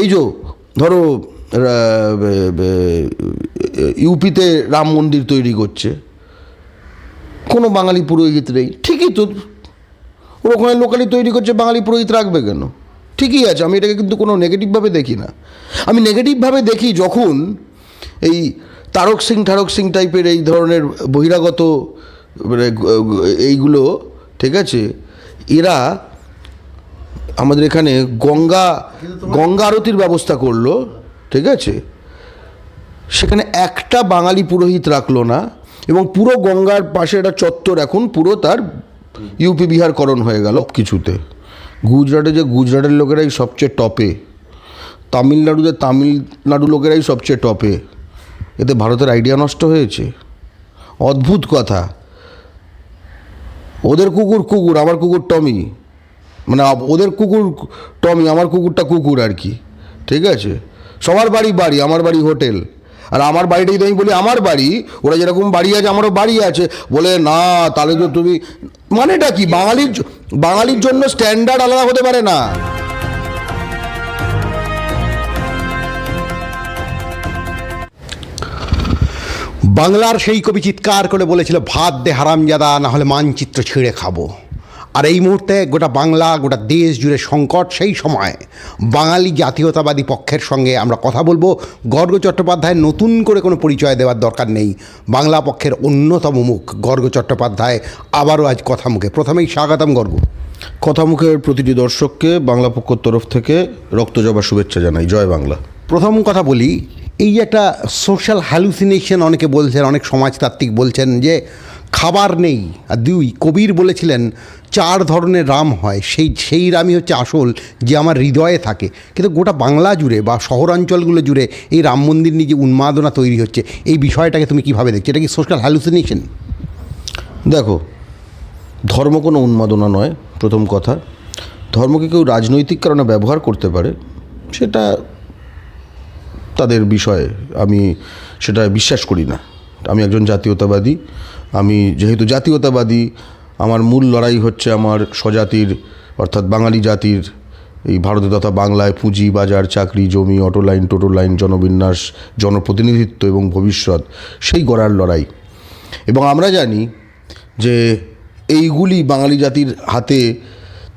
এই যে, ধরো ইউপিতে রাম মন্দির তৈরি করছে। কোনো বাঙালি পুরোহিত নেই। ঠিকই তো। ওখানে লোকালি তৈরি করছে, বাঙালি পুরোহিত রাখবে কেন? ঠিকই আছে, আমি এটাকে কিন্তু কোনো নেগেটিভভাবে দেখি না। আমি নেগেটিভভাবে দেখি যখন এই তারক সিং, ঠারক সিং টাইপের এই ধরনের বহিরাগত মানে এইগুলো, ঠিক আছে, এরা আমাদের এখানে গঙ্গা গঙ্গা আরতির ব্যবস্থা করল, ঠিক আছে? সেখানে একটা বাঙালি পুরোহিত রাখল না, এবং পুরো গঙ্গার পাশে একটা চত্বর এখন, পুরো তার ইউপি বিহারকরণ হয়ে গেল কিছুতে গুজরাটে যে, গুজরাটের লোকেরাই সবচেয়ে টপে। তামিলনাড়ুতে তামিলনাড়ু লোকেরাই সবচেয়ে টপে। এতে ভারতের আইডিয়া নষ্ট হয়েছে। অদ্ভুত কথা। ওদের কুকুর কুকুর, আমার কুকুর টমি। মানে ওদের কুকুর, টমি, আমার কুকুরটা কুকুর আর কি। ঠিক আছে? সবার বাড়ি বাড়ি, আমার বাড়ি হোটেল। আর আমার বাড়িটাই তো আমি বলি আমার বাড়ি, ওরা যেরকম বাড়ি আছে, আমারও বাড়ি আছে। বলে, না, তাহলে তো তুমি মানেটা কি? বাঙালির বাঙালির জন্য স্ট্যান্ডার্ড আলাদা হতে পারে না। বাংলার সেই কবি চিৎকার করে বলেছিল, ভাত দে হারামজাদা না হলে মানচিত্র ছিঁড়ে খাব। আর এই মুহূর্তে গোটা বাংলা গোটা দেশ জুড়ে সংকট সেই সময় বাঙালি জাতীয়তাবাদী পক্ষের সঙ্গে আমরা কথা বলব। গর্গ চট্টোপাধ্যায় নতুন করে কোনো পরিচয় দেওয়ার দরকার নেই। বাংলা পক্ষের অন্যতম মুখ গর্গ চট্টোপাধ্যায় আবারও আজ কথা মুখে। প্রথমেই স্বাগতম গর্গ। কথামুখের প্রতিটি দর্শককে বাংলা পক্ষর তরফ থেকে রক্তজবা শুভেচ্ছা জানাই। জয় বাংলা। প্রথম কথা বলি এই যে একটা সোশ্যাল হ্যালুসিনেশন অনেকে বলছেন অনেক সমাজতাত্ত্বিক বলছেন যে খাবার নেই। আর দুই, কবির বলেছিলেন, চার ধরনের রাম হয়। সেই সেই রামই হচ্ছে আসল, যে আমার হৃদয়ে থাকে। কিন্তু গোটা বাংলা জুড়ে বা শহরাঞ্চলগুলো জুড়ে এই রাম মন্দির নিয়ে যে উন্মাদনা তৈরি হচ্ছে, এই বিষয়টাকে তুমি কীভাবে দেখছ? এটা কি সোশ্যাল হ্যালুসিনেশন দেখো, ধর্ম কোনো উন্মাদনা নয়, প্রথম কথা। ধর্মকে কেউ রাজনৈতিক কারণে ব্যবহার করতে পারে, সেটা তাদের বিষয়ে আমি সেটা বিশ্বাস করি না। আমি একজন জাতীয়তাবাদী আমি যেহেতু জাতীয়তাবাদী, আমার মূল লড়াই হচ্ছে আমার স্বজাতির, অর্থাৎ বাঙালি জাতির, এই ভারতে তথা বাংলায় পুঁজি, বাজার, চাকরি, জমি, অটো লাইন, টোটো লাইন, জনবিন্যাস, জনপ্রতিনিধিত্ব এবং ভবিষ্যৎ, সেই গড়ার লড়াই। এবং আমরা জানি যে এইগুলি বাঙালি জাতির হাতে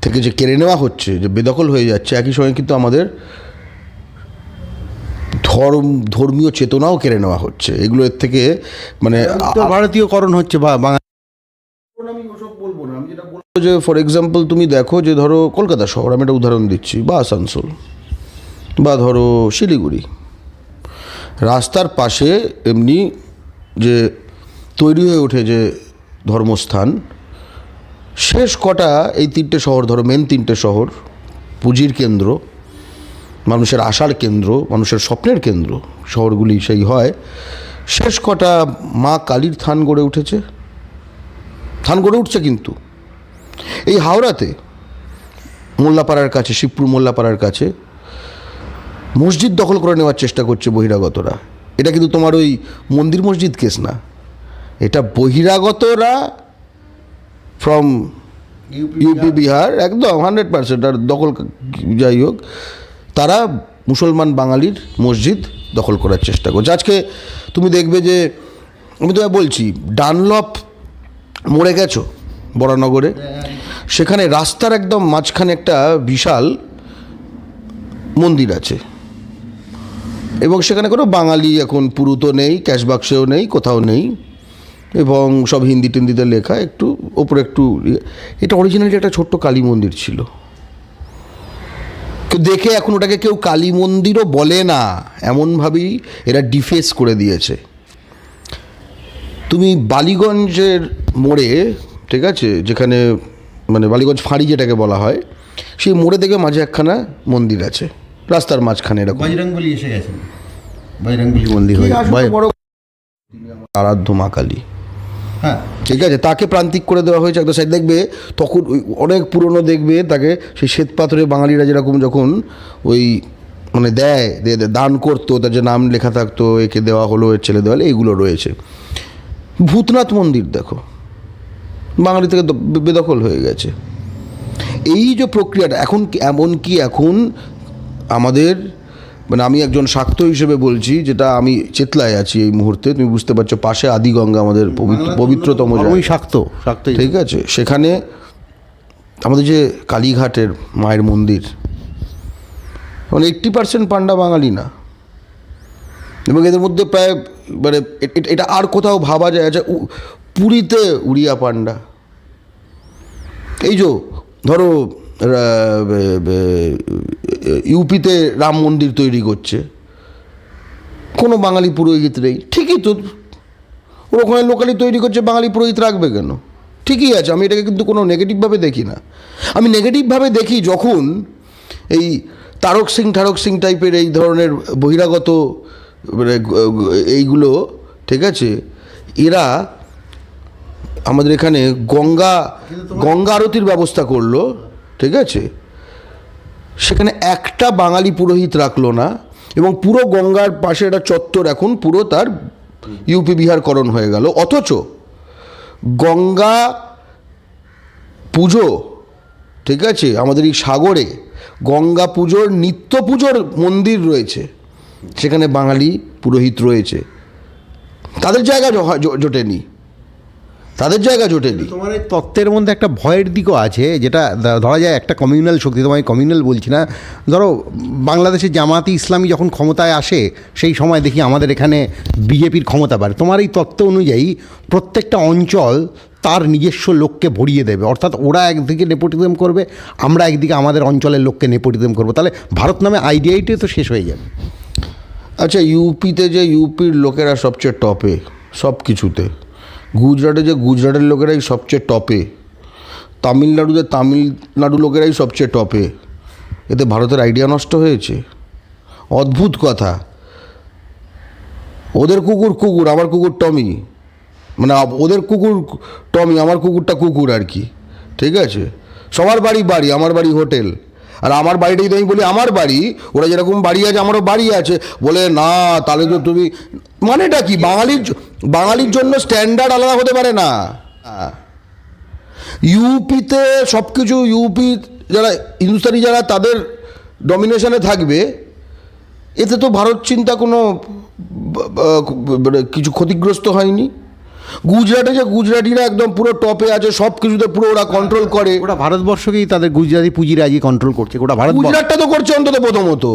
থেকে যে কেড়ে নেওয়া হচ্ছে, যে বেদখল হয়ে যাচ্ছে, একই সঙ্গে কিন্তু আমাদের ধর্ম ধর্মীয় চেতনাও কেড়ে নেওয়া হচ্ছে। এগুলো এর থেকে মানে ভারতীয়করণ হচ্ছে বা বাঙালি আমি ওসব বলব না আমি যেটা বলব যে ফর এক্সাম্পল তুমি দেখো যে ধরো কলকাতা শহর আমি একটা উদাহরণ দিচ্ছি বা আসানসোল বা ধরো শিলিগুড়ি। রাস্তার পাশে এমনি যে তৈরি হয়ে ওঠে যে ধর্মস্থান শেষ কটা এই তিনটে শহর ধরো মেন তিনটে শহর পুঁজির কেন্দ্র মানুষের আশার কেন্দ্র মানুষের স্বপ্নের কেন্দ্র শহরগুলি সেই হয়। শেষ কটা মা কালীর থান গড়ে উঠেছে। থান গড়ে উঠছে কিন্তু। এই হাওড়াতে মোল্লাপাড়ার কাছে শিবপুর মোল্লাপাড়ার কাছে মসজিদ দখল করে নেওয়ার চেষ্টা করছে বহিরাগতরা। এটা কিন্তু তোমার ওই মন্দির মসজিদ কেস না। এটা বহিরাগতরা ফ্রম ইউপি বিহার। একদম হান্ড্রেড পার্সেন্ট আর দখল যাই হোক তারা মুসলমান বাঙালির মসজিদ দখল করার চেষ্টা করছে। আজকে তুমি দেখবে যে, আমি তোমায় বলছি, ডানলপ মরে গেছো বরানগরে সেখানে রাস্তার একদম মাঝখানে একটা বিশাল মন্দির আছে। এবং সেখানে কোনো বাঙালি এখন পুরুত নেই, ক্যাশ বাক্সেও নেই, কোথাও নেই। এবং সব হিন্দি টিন্দিতে লেখা, একটু ওপরে একটু ইয়ে। এটা অরিজিনালি একটা ছোট্ট কালী মন্দির ছিল। কেউ দেখে এখন ওটাকে কেউ কালী মন্দিরও বলে না। এমনভাবেই এরা ডিফেস করে দিয়েছে। তুমি বালিগঞ্জের মোড়ে ঠিক আছে যেখানে মানে বালিগঞ্জ ফাঁড়ি যেটাকে বলা হয় সেই মোড়ে দেখে মাঝে একখানা মন্দির আছে। রাস্তার মাঝখানে এরকম। বজরংবলী এসে গেছেন বজরংবলী মন্দির হয়ে আরাধ্য মা কালী। হ্যাঁ। ঠিক আছে, তাকে প্রান্তিক করে দেওয়া হয়েছে একটা সাইড। দেখবে তখন অনেক পুরনো দেখবে তাকে, সেই শ্বেত পাথরে বাঙালিরা যেরকম যখন ওই মানে দেয় দান করতো, তার যে নাম লেখা থাকতো, একে দেওয়া হলো, এর ছেলে দেওয়া হলো, এইগুলো রয়েছে। ভূতনাথ মন্দির দেখো, বাঙালি থেকে বেদখল হয়ে গেছে। এই যে প্রক্রিয়াটা, এখন এমন কি এখন আমাদের মানে আমি একজন শাক্ত হিসেবে বলছি যেটা আমি চেতলায় আছি এই মুহূর্তে। তুমি বুঝতে পারছ পাশে আদিগঙ্গা আমাদের পবিত্র পবিত্রতম। ধর্মই শাক্ত শাক্ত ঠিক আছে সেখানে আমাদের যে কালীঘাটের মায়ের মন্দির মানে এইট্টি পার্সেন্ট পান্ডা বাঙালি না। এবং এদের মধ্যে প্রায় মানে এটা আর কোথাও ভাবা যায় আচ্ছা পুরীতে উড়িয়া পান্ডা। এই যে ধরো ইউপিতে রাম মন্দির তৈরি করছে। কোনো বাঙালি পুরোহিত নেই। ঠিকই তো। ওখানে লোকালি তৈরি করছে, বাঙালি পুরোহিত রাখবে কেন? ঠিকই আছে, আমি এটাকে কিন্তু কোনো নেগেটিভভাবে দেখি না। আমি নেগেটিভভাবে দেখি যখন এই তারক সিং, ঠারক সিং টাইপের এই ধরনের বহিরাগত মানে এইগুলো, ঠিক আছে, এরা আমাদের এখানে গঙ্গা গঙ্গা আরতির ব্যবস্থা করল। ঠিক আছে? সেখানে একটা বাঙালি পুরোহিত রাখল না এবং পুরো গঙ্গার পাশে একটা চত্বর এখন পুরো তার ইউপি বিহারকরণ হয়ে গেল। অথচ গঙ্গা পুজো, ঠিক আছে, আমাদের এই সাগরে গঙ্গা পুজোর নিত্য পুজোর মন্দির রয়েছে। সেখানে বাঙালি পুরোহিত রয়েছে। তাদের জায়গা জোটেনি। তাদের জায়গা জোটেনি। তোমার এই তত্ত্বের মধ্যে একটা ভয়ের দিকও আছে যেটা ধরা যায় একটা কমিউনাল শক্তি তোমায় কমিউনাল বলছি না। ধরো বাংলাদেশে জামাতি ইসলামী যখন ক্ষমতায় আসে সেই সময় দেখি আমাদের এখানে বিজেপির ক্ষমতা বাড়ে। তোমার এই তত্ত্ব অনুযায়ী প্রত্যেকটা অঞ্চল তার নিজস্ব লোককে ভরিয়ে দেবে। অর্থাৎ ওরা একদিকে নেপোটিজম করবে আমরা একদিকে আমাদের অঞ্চলের লোককে নেপোটিজম করব। তাহলে ভারত নামে আইডিয়াইটাই তো শেষ হয়ে যাবে। আচ্ছা ইউপিতে যে ইউপির লোকেরা সবচেয়ে টপে সব কিছুতে গুজরাটে যে গুজরাটের লোকেরাই সবচেয়ে টপে, তামিলনাড়ুতে তামিলনাড়ু লোকেরাই সবচেয়ে টপে, এতে ভারতের আইডিয়া নষ্ট হয়েছে। অদ্ভুত কথা। ওদের কুকুর কুকুর, আমার কুকুর টমি। মানে ওদের কুকুর টমি, আমার কুকুরটা কুকুর আর কি। ঠিক আছে? সবার বাড়ি বাড়ি, আমার বাড়ি হোটেল। আর আমার বাড়িটাই তো আমি বলি আমার বাড়ি, ওরা যেরকম বাড়ি আছে, আমারও বাড়ি আছে, বলে না, তাহলে তো তুমি, মানেটা কি বাঙালির বাঙালির জন্য স্ট্যান্ডার্ড আলাদা হতে পারে না। ইউপিতে সব কিছু ইউপি যারা, হিন্দুস্তানি যারা তাদের ডমিনেশনে থাকবে, এতে তো ভারত চিন্তা কোনো মানে কিছু ক্ষতিগ্রস্ত হয়নি গুজরাটে যে গুজরাটিরা একদম পুরো টপে আছে সব কিছুতে পুরো ওরা কন্ট্রোল করে। ওটা ভারতবর্ষকেই তাদের গুজরাটি পুঁজিরাজি কন্ট্রোল করছে গোটা ভারত গুজরাটটা তো করছে অন্তত প্রথমত।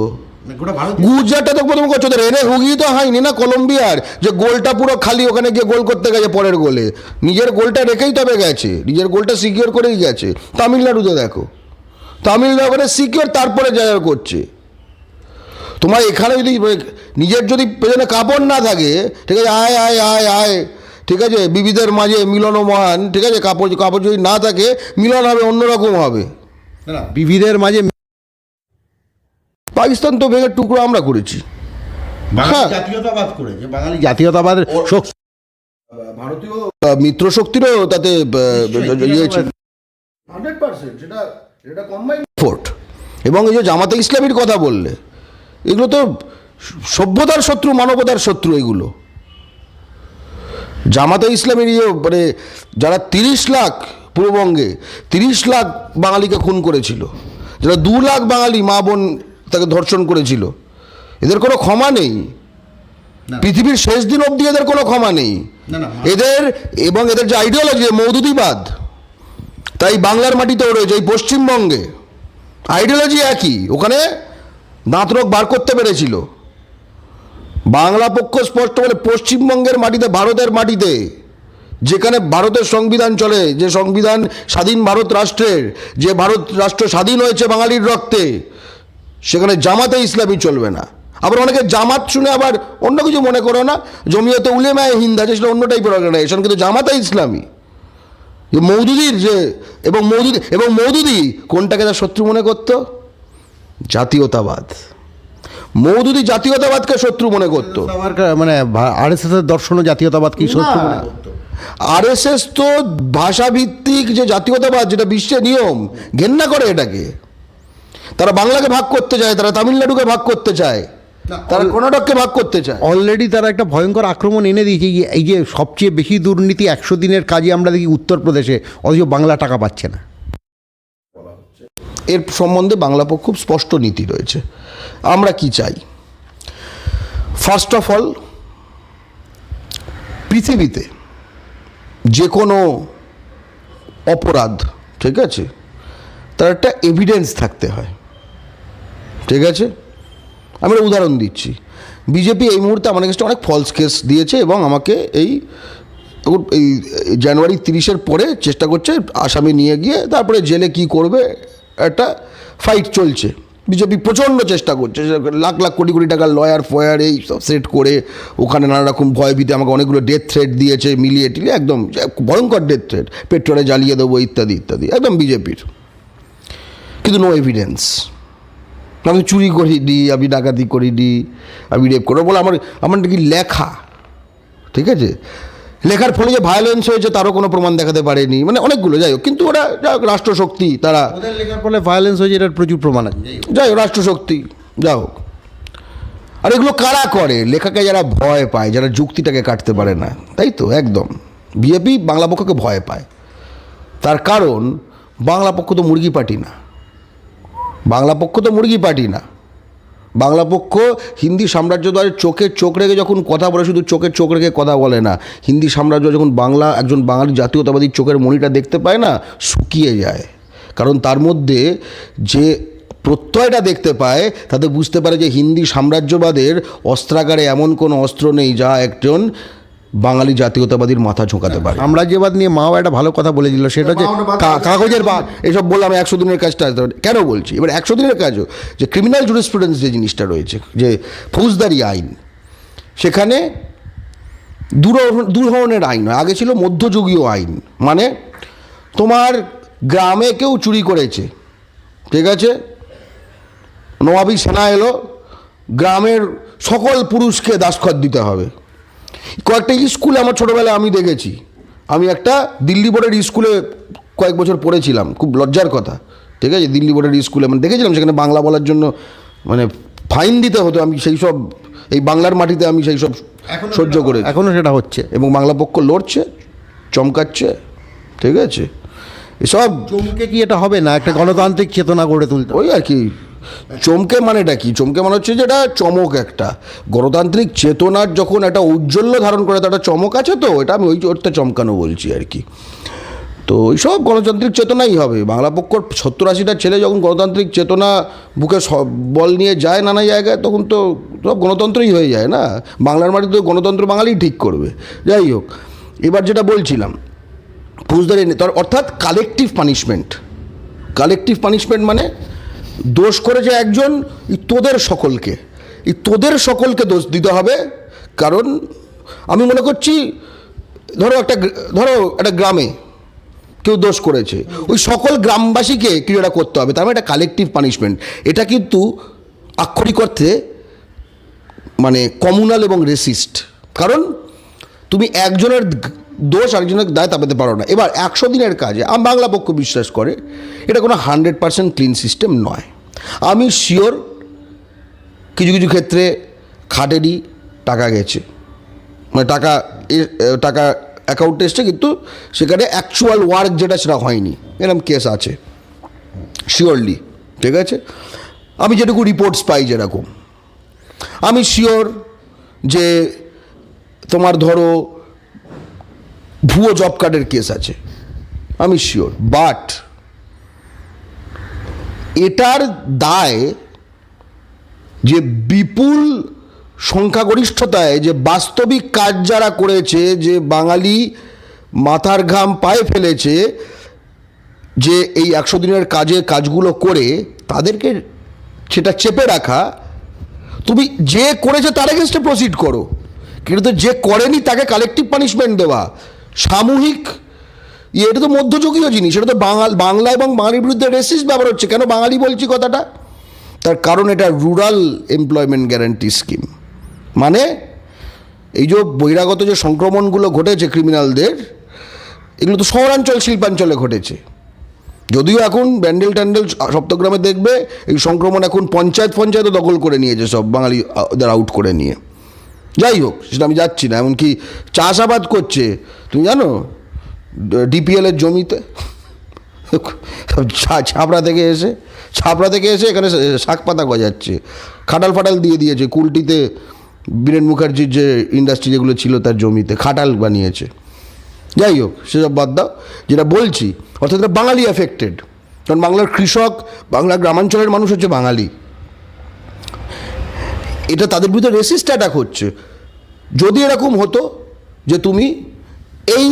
গোটা গুজরাটটা তো প্রথম করছে এনে হুগি তো হয়নি না কলম্বিয়ার যে গোলটা পুরো খালি ওখানে গিয়ে গোল করতে গেছে পরের গোলে। নিজের গোলটা রেখেই তবে গেছে নিজের গোলটা সিকিওর করেই গেছে। তামিলনাড়ুতে দেখো তামিলনাড়ু সিকিওর তারপরে যা করছে। তোমার এখানে যদি নিজের যদি পেছনে কাপড় না থাকে ঠিক আছে আয় আয় আয় আয়। ঠিক আছে? বিবিধের মাঝে মিলন মহান ঠিক আছে? কাপড় কাপড় যদি না থাকে মিলন হবে অন্যরকম হবে। বিবিধের মাঝে পাকিস্তান তো ভেঙে টুকরো আমরা করেছি। হ্যাঁ। জাতীয়তাবাদ করেছে বাঙালি ভারতীয় মিত্র শক্তিরও তাতে ইয়ে ফোর্ট। এবং এই যে জামাতে ইসলামীর কথা বললে এগুলো তো সভ্যতার শত্রু মানবতার শত্রু এগুলো। জামাতে ইসলামের ইয়ে মানে যারা তিরিশ লাখ পূর্ববঙ্গে তিরিশ লাখ বাঙালিকে খুন করেছিল যারা দু লাখ বাঙালি মা বোন তাকে ধর্ষণ করেছিল এদের কোনো ক্ষমা নেই। পৃথিবীর শেষ দিন অবধি এদের কোনো ক্ষমা নেই। এদের এবং এদের যে আইডিওলজি মৌদুদিবাদ তাই বাংলার মাটিতেও রয়েছে এই পশ্চিমবঙ্গে আইডিওলজি একই ওখানে দাঁত রোগ বার করতে পেরেছিল। বাংলা পক্ষ স্পষ্ট বলে পশ্চিমবঙ্গের মাটিতে, ভারতের মাটিতে, যেখানে ভারতের সংবিধান চলে, যে সংবিধান স্বাধীন ভারত রাষ্ট্রের, যে ভারত রাষ্ট্র স্বাধীন হয়েছে বাঙালির রক্তে, সেখানে জামাতে ইসলামী চলবে না। আবার অনেকে জামাত শুনে আবার অন্য কিছু মনে করো না, জমিয়তে উলেমায় হিন্দ আছে সেটা অন্য টাইপের অর্গানাইজেশন কিন্তু জামাতে ইসলামী। যে মৌদুদির যে, এবং মৌদুদি এবং মৌদুদি কোনটাকে তার শত্রু মনে করতো? জাতীয়তাবাদ। মৌদুদি জাতীয়তাবাদকে শত্রু মনে করতো। মানে আর এস এর দর্শন জাতীয়তাবাদকে শত্রু মনে করতো। আরএসএস তো ভাষাভিত্তিক যে জাতীয়তাবাদ যেটা বিশ্বের নিয়ম ঘেন্না করে এটাকে। তারা বাংলাকে ভাগ করতে চায় তারা তামিলনাড়ুকে ভাগ করতে চায়। তারা কর্ণাটককে ভাগ করতে চায়। অলরেডি তারা একটা ভয়ঙ্কর আক্রমণ এনে দিয়েছে এই যে সবচেয়ে বেশি দুর্নীতি একশো দিনের কাজে আমরা দেখি উত্তরপ্রদেশে অথচ বাংলা টাকা পাচ্ছে না। এর সম্বন্ধে বাংলা পক্ষ খুব স্পষ্ট নীতি রয়েছে। আমরা কি চাই? ফার্স্ট অফ অল পৃথিবীতে যে কোনো অপরাধ, ঠিক আছে? তার একটা এভিডেন্স থাকতে হয়। ঠিক আছে? আমি একটা উদাহরণ দিচ্ছি। বিজেপি এই মুহূর্তে আমার কাছে অনেক ফলস কেস দিয়েছে এবং আমাকে এই এই জানুয়ারি তিরিশের পরে চেষ্টা করছে আসামি নিয়ে গিয়ে, তারপরে জেলে কি করবে একটা ফাইট চলছে। বিজেপি প্রচণ্ড চেষ্টা করছে লাখ লাখ কোটি কোটি টাকার লয়ার ফয়ার এই সব সেট করে, ওখানে নানা রকম ভয় ভীতি, আমাকে অনেকগুলো ডেথ থ্রেট দিয়েছে, মিলিয়ে টিলিয়ে একদম ভয়ঙ্কর ডেথ থ্রেট পেট্রোলে জ্বালিয়ে দেবো ইত্যাদি ইত্যাদি, একদম বিজেপির। কিন্তু নো এভিডেন্স আমি চুরি করিনি আমি ডাকাতি করিনি আমি রেপ করে। বলে আমার আমার নাকি লেখা, ঠিক আছে? লেখার ফলে যে ভায়োলেন্স হয়েছে তারও কোনো প্রমাণ দেখাতে পারেনি। মানে অনেকগুলো যাই হোক। কিন্তু ওরা রাষ্ট্রশক্তি তারা লেখার ফলে ভায়োলেন্স হয়েছে এটার প্রচুর প্রমাণ আছে যাই হোক। রাষ্ট্রশক্তি যা হোক। আর এগুলো কারা করে? লেখাকে যারা ভয় পায় যারা যুক্তিটাকে কাটতে পারে না তাই তো? একদম। বিজেপি বাংলা পক্ষকে ভয় পায়। তার কারণ বাংলা পক্ষ তো মুরগি পার্টি না। বাংলা পক্ষ তো মুরগি পার্টি না। বাংলা পক্ষ হিন্দি সাম্রাজ্যদ্বয়ের চোখে চোখ রেখে যখন কথা বলে, শুধু চোখে চোখ রেখে কথা বলে না, হিন্দি সাম্রাজ্য যখন বাংলা একজন বাঙালি জাতীয়তাবাদীর চোখের মণিটা দেখতে পায় না, শুকিয়ে যায়। কারণ তার মধ্যে যে প্রত্যয়টা দেখতে পায়, তাতে বুঝতে পারে যে হিন্দি সাম্রাজ্যবাদের অস্ত্রাগারে এমন কোনো অস্ত্র নেই, যা একজন বাঙালি জাতীয়তাবাদীর মাথা ঝোঁকাতে পারে। আমরা যে বাদ নিয়ে মাও একটা ভালো কথা বলেছিল সেটা হচ্ছে কাগজের বাদ। এসব বললাম একশো দিনের কাজটা আসতে হবে। কেন বলছি? এবার একশো দিনের কাজও। যে ক্রিমিনাল জুরিসপ্রুডেন্স যে জিনিসটা রয়েছে যে ফৌজদারি আইন সেখানে দু ধরনের আইন হয় আগে ছিল মধ্যযুগীয় আইন। মানে তোমার গ্রামে কেউ চুরি করেছে ঠিক আছে? নবাবী সেনা এলো গ্রামের সকল পুরুষকে দাসখত দিতে হবে। কয়েকটা স্কুলে আমার ছোটোবেলায় আমি দেখেছি। আমি একটা দিল্লি বোর্ডের স্কুলে কয়েক বছর পড়েছিলাম খুব লজ্জার কথা। ঠিক আছে? দিল্লি বোর্ডের স্কুলে মানে দেখেছিলাম সেখানে বাংলা বলার জন্য মানে ফাইন দিতে হতো আমি সেই সব এই বাংলার মাটিতে আমি সেই সব সহ্য করে এখনও সেটা হচ্ছে। এবং বাংলা পক্ষ লড়ছে চমকাচ্ছে ঠিক আছে? এসব চমকে কি এটা হবে না? একটা গণতান্ত্রিক চেতনা গড়ে তুলতে ওই আর কি। চমকে মানেটা কি? চমকে মানে হচ্ছে যেটা চমক একটা। গণতান্ত্রিক চেতনার যখন একটা ঔজ্জ্বল্য ধারণ করে, তার চমক আছে তো? এটা আমি ওই অর্থে চমকানো বলছি আর কি। তো এইসব গণতান্ত্রিক চেতনাই হবে। বাংলা পক্ষর সত্তর আশিটা ছেলে যখন গণতান্ত্রিক চেতনা বুকে সব বল নিয়ে যায় নানা জায়গায়, তখন তো সব গণতন্ত্রই হয়ে যায় না? বাংলার মাটিতে তো গণতন্ত্র বাঙালি ঠিক করবে। যাই হোক, এবার যেটা বলছিলাম ফৌজদারি অর্থাৎ কালেকটিভ পানিশমেন্ট কালেকটিভ পানিশমেন্ট মানে দোষ করেছে একজন তোদের সকলকে। এই তোদের সকলকে দোষ দিতে হবে, কারণ আমি মনে করছি, ধরো একটা ধরো একটা গ্রামে কেউ দোষ করেছে, ওই সকল গ্রামবাসীকে ক্রিয়াটা করতে হবে, তার মানে এটা কালেকটিভ পানিশমেন্ট এটা কিন্তু আক্ষরিক অর্থে মানে কমিউনাল এবং রেসিস্ট কারণ তুমি একজনের দোষ আরেকজনের দায় চাপাতে পারো না। এবার একশো দিনের কাজে, আম বাংলা পক্ষ বিশ্বাস করে, এটা কোনো হান্ড্রেড পার্সেন্ট ক্লিন সিস্টেম নয়। আমি শিওর কিছু কিছু ক্ষেত্রে খাটেরই টাকা গেছে। মানে টাকা টাকা অ্যাকাউন্টে এসছে, কিন্তু সেখানে অ্যাকচুয়াল ওয়ার্ক যেটা সেটা হয়নি। এরকম কেস আছে। শিওরলি ঠিক আছে? আমি যেটুকু রিপোর্টস পাই যেরকম। আমি শিওর যে তোমার ধরো ভুয়ো জব কার্ডের কেস আছে। আমি শিওর বাট এটার দায় যে বিপুল সংখ্যাগরিষ্ঠতায়, যে বাস্তবিক কাজ যারা করেছে, যে বাঙালি মাথার ঘাম পায়ে ফেলেছে, যে এই একশো দিনের কাজে কাজগুলো করে, তাদেরকে সেটা চেপে রাখা, তুমি যে করেছে তার এগেনস্টে প্রসিড করো। কিন্তু যে করেনি তাকে কালেকটিভ পানিশমেন্ট দেওয়া। সামূহিক ইয়ে, এটা তো মধ্যযুগীয় জিনিস এটা তো বাঙাল বাংলা এবং বাঙালির বিরুদ্ধে রেসিস ব্যবহার হচ্ছে। কেন বাঙালি বলছি কথাটা? তার কারণ এটা রুরাল এমপ্লয়মেন্ট গ্যারান্টি স্কিম মানে এই যে বহিরাগত যে সংক্রমণগুলো ঘটেছে ক্রিমিনালদের এগুলো তো শহরাঞ্চল শিল্পাঞ্চলে ঘটেছে। যদিও এখন ব্যান্ডেল ট্যান্ডেল সপ্তগ্রামে দেখবে এই সংক্রমণ এখন পঞ্চায়েত পঞ্চায়েত দখল করে নিয়েছে সব বাঙালি আ, ওদের আউট করে নিয়ে। যাই হোক, সেটা আমি যাচ্ছি না, এমনকি চাষাবাদ করছে। তুমি জানো ডিপিএলের জমিতে ছাপড়া থেকে এসে, ছাপড়া থেকে এসে এখানে শাক পাতা গজাচ্ছে। খাটাল ফাটাল দিয়ে দিয়েছে, কুলটিতে বীরেন মুখার্জির যে ইন্ডাস্ট্রি যেগুলো ছিল তার জমিতে, খাটাল বানিয়েছে। যাই হোক, সেসব বাদ দাও, যেটা বলছি, অর্থাৎ বাঙালি এফেক্টেড কারণ বাংলার কৃষক, বাংলার গ্রামাঞ্চলের মানুষ হচ্ছে বাঙালি। এটা তাদের বিরুদ্ধে রেসিস্ট অ্যাটাক হচ্ছে যদি এরকম হতো যে তুমি এই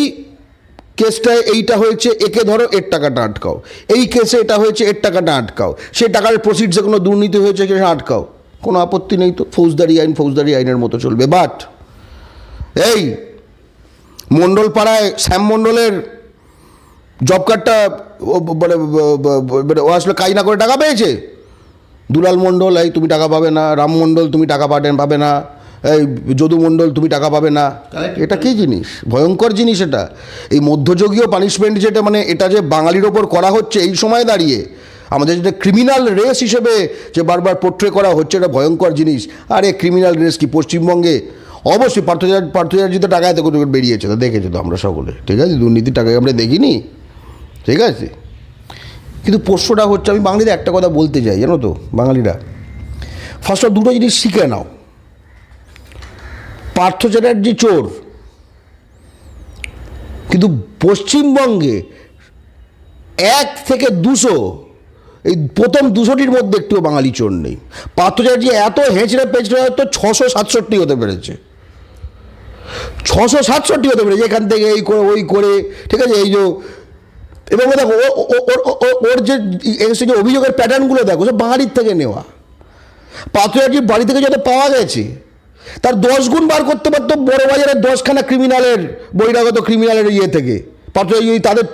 কেসটায় এইটা হয়েছে একে ধরো এর টাকাটা আটকাও এই কেসে এটা হয়েছে এর টাকাটা আটকাও সে টাকার প্রসিডসে কোনো দুর্নীতি হয়েছে সেটা আটকাও কোনো আপত্তি নেই তো ফৌজদারি আইন ফৌজদারি আইনের মতো চলবে বাট এই মণ্ডল পাড়ায় শ্যাম মণ্ডলের জব কার্ডটা মানে মানে ও আসলে কাজ না করে টাকা পেয়েছে দুলাল মণ্ডল এই তুমি টাকা পাবে না রাম মণ্ডল তুমি টাকা পাবেন পাবে না এই যদু মণ্ডল তুমি টাকা পাবে না। এটা কী জিনিস? ভয়ঙ্কর জিনিস এটা। এই মধ্যযুগীয় পানিশমেন্ট যেটা মানে এটা যে বাঙালির ওপর করা হচ্ছে এই সময় দাঁড়িয়ে আমাদের যেটা ক্রিমিনাল রেস হিসেবে যে বারবার পোট্রে করা হচ্ছে এটা ভয়ঙ্কর জিনিস। আরে ক্রিমিনাল রেস কি? পশ্চিমবঙ্গে অবশ্যই পার্থচার পার্থচার্য তো টাকায় তো করে বেরিয়েছে তো দেখেছ তো আমরা সকলে। ঠিক আছে? দুর্নীতির টাকায় আমরা দেখিনি। ঠিক আছে? কিন্তু পোষ্যটা হচ্ছে, আমি বাঙালিদের একটা কথা বলতে চাই, জানো তো, বাঙালিরা। ফার্স্ট অফ দুটো জিনিস শিখে নাও। পার্থ চ্যাটার্জি চোর। কিন্তু পশ্চিমবঙ্গে এক থেকে দুশো, এই প্রথম দুশোটির মধ্যে একটুও বাঙালি চোর নেই। পার্থ চ্যাটার্জি এত হেঁচড়ে পেঁচড়ে হয়তো ছশো সাতষট্টি হতে পেরেছে। ছশো সাতষট্টি হতে পেরেছে, এখান থেকে এই করে, ওই করে, ঠিক আছে, এই যে এবং দেখো ওর যে এসে যে অভিযোগের প্যাটার্নগুলো দেখো, সব বাঙালির থেকে নেওয়া। পাথরিয়াটির বাড়ি থেকে যত পাওয়া গেছে, তার দশ গুণ বার করতে পারতো বড় বাজারের দশখানা ক্রিমিনালের বহিরাগত ক্রিমিনালের ইয়ে থেকে। পাথরিয়া ইয়ে তাদের,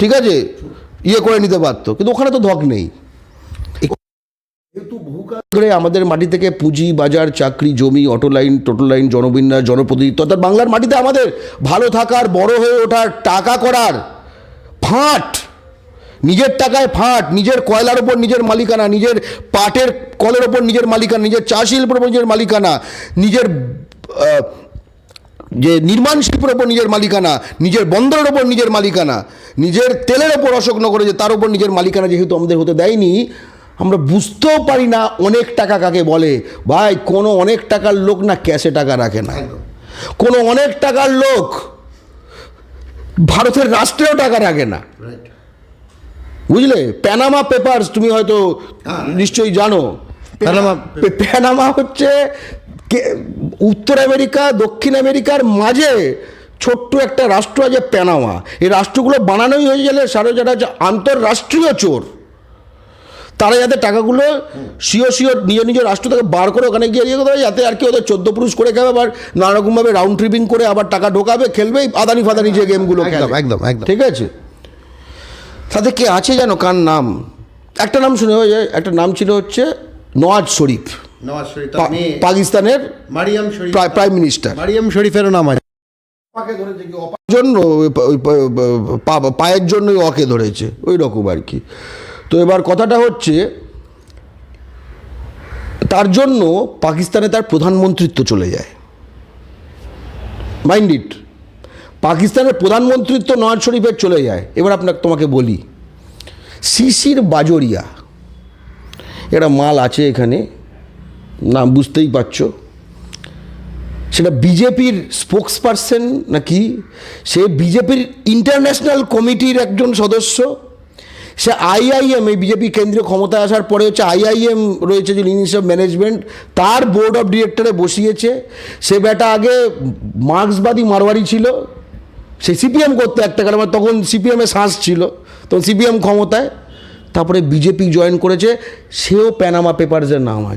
ঠিক আছে ইয়ে করে নিতে পারতো, কিন্তু ওখানে তো ধক নেই। করে আমাদের মাটি থেকে পুঁজি, বাজার, চাকরি, জমি, অটো লাইন, টোটো লাইন, জনবিন্যাস জনপ্রতিনিধিত্ব অর্থাৎ বাংলার মাটিতে আমাদের ভালো থাকার, বড় হয়ে ওঠার, টাকা করার ফাঁট। নিজের টাকায় ফাট নিজের কয়লার ওপর নিজের মালিকানা নিজের পাটের কলের ওপর নিজের মালিকানা নিজের চা শিল্পের ওপর নিজের মালিকানা নিজের যে নির্মাণ শিল্পের ওপর নিজের মালিকানা নিজের বন্দরের ওপর নিজের মালিকানা নিজের তেলের ওপর অশোকনগরে যে তার ওপর নিজের মালিকানা যেহেতু আমাদের হতে দেয়নি আমরা বুঝতেও পারি না অনেক টাকা কাকে বলে। ভাই কোনো অনেক টাকার লোক না ক্যাশে টাকা রাখে না। কোনো অনেক টাকার লোক ভারতের রাষ্ট্রেও টাকা রাখে না। বুঝলে? প্যানামা পেপারস তুমি হয়তো নিশ্চয়ই জানো। প্যানামা প্যানামা হচ্ছে উত্তর আমেরিকা দক্ষিণ আমেরিকার মাঝে ছোট্ট একটা রাষ্ট্র আছে প্যানামা এই রাষ্ট্রগুলো বানানোই হয়ে গেলে সারা যারা আন্তর্রাষ্ট্রীয় আন্তঃরাষ্ট্রীয় চোর। তারা যাতে টাকাগুলো সিও সিও নিজ নিজ রাষ্ট্র থেকে বার করে ওখানে গিয়ে ইয়ে করতে যাতে আর কি ওদের চোদ্দ পুরুষ করে খাবে আবার নানা রকমভাবে রাউন্ড ট্রিপিং করে আবার টাকা ঢোকাবে খেলবে এই আদানি ফাদানি যে গেমগুলো খেলে একদম, একদম, একদম। ঠিক আছে? তাতে কে আছে জানো কার নাম? একটা নাম শুনে হয়ে যায় একটা নাম ছিল হচ্ছে নওয়াজ শরীফ। নওয়াজ শরীফ পাকিস্তানের মারিয়াম শরীফ। Prime minister. মারিয়াম শরীফেরও নাম আছে। জন্য পায়ের জন্যই অকে ধরেছে ওই রকম আর কি। তো এবার কথাটা হচ্ছে, তার জন্য পাকিস্তানে তার প্রধানমন্ত্রিত্ব চলে যায়। মাইন্ড ইট পাকিস্তানের প্রধানমন্ত্রিত্ব নওয়াজ শরীফের চলে যায়। এবার আপনাকে, তোমাকে বলি সিসির বাজরিয়া এটা মাল আছে এখানে না বুঝতেই পারছ। সেটা বিজেপির স্পোক্স পারসন নাকি? সে বিজেপির ইন্টারন্যাশনাল কমিটির একজন সদস্য। সে আইআইএম এই বিজেপি কেন্দ্রীয় ক্ষমতায় আসার পরে হচ্ছে আইআইএম রয়েছে যে ইনস্টিটিউট অফ ম্যানেজমেন্ট তার বোর্ড অফ ডিরেক্টরে বসিয়েছে। সে বেটা আগে মার্ক্সবাদী মারোয়ারি ছিল। সে সিপিএম করতে একটা কারণ তখন সিপিএমে শ্বাস ছিল, তখন সিপিএম ক্ষমতায়। তারপরে বিজেপি জয়েন করেছে। সেও প্যানামা পেপারসের নাম আছে।